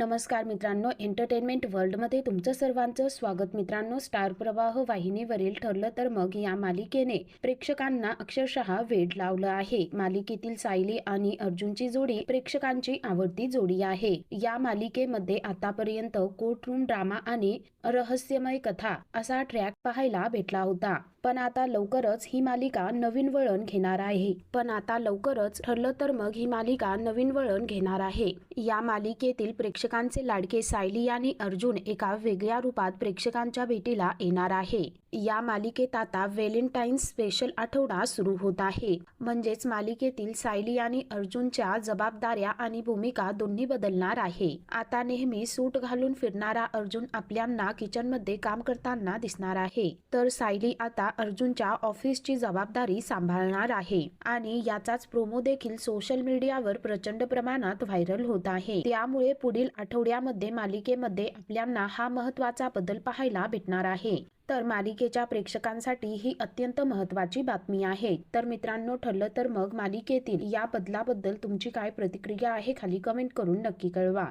नमस्कार मित्रांनो एंटरटेनमेंट वर्ल्डमध्ये तुमचं सर्वांचं स्वागत. मित्रांनो स्टार प्रवाह वाहिनीवरील ठरलं तर मग या मालिकेने प्रेक्षकांना अक्षरशः वेड लावलं आहे. मालिकेतील सायली आणि अर्जुनची जोडी प्रेक्षकांची आवडती जोडी आहे. या मालिकेमध्ये आतापर्यंत कोर्टरूम ड्रामा आणि रहस्यमय कथा असा ट्रॅक पाहायला भेटला होता. पण आता लवकरच ही मालिका नवीन वळण घेणार आहे. पण आता लवकरच ठरलं तर मग ही मालिका नवीन वळण घेणार आहे. या मालिकेतील प्रेक्षकांचे लाडके सायली आणि अर्जुन एका वेगळ्या रूपात प्रेक्षकांच्या भेटीला येणार आहे. या मालिकेत आता व्हॅलेंटाईन्स स्पेशल आठवडा सुरू होत आहे. म्हणजेच मालिकेतील सायली आणि अर्जुनच्या जबाबदाऱ्या आणि भूमिका दोन्ही बदलणार आहे. आता नेहमी सूट घालून फिरणारा अर्जुन आपल्यांना किचनमध्ये काम करताना दिसणार आहे. तर सायली आता अर्जुनच्या ऑफिसची जबाबदारी सांभाळणार आहे आणि याचाच प्रोमो देखील सोशल मीडियावर प्रचंड प्रमाणात व्हायरल होत आहे. त्यामुळे पुढील आठवड्यामध्ये मालिकेमध्ये आपल्यांना हा महत्त्वाचा बदल पाहायला भेटणार आहे. तर मालिकेच्या प्रेक्षकांसाठी ही अत्यंत महत्वाची बातमी आहे. तर मित्रांनो ठरलं तर मग मालिकेतील या बदलाबद्दल तुमची काय प्रतिक्रिया आहे खाली कमेंट करून नक्की कळवा.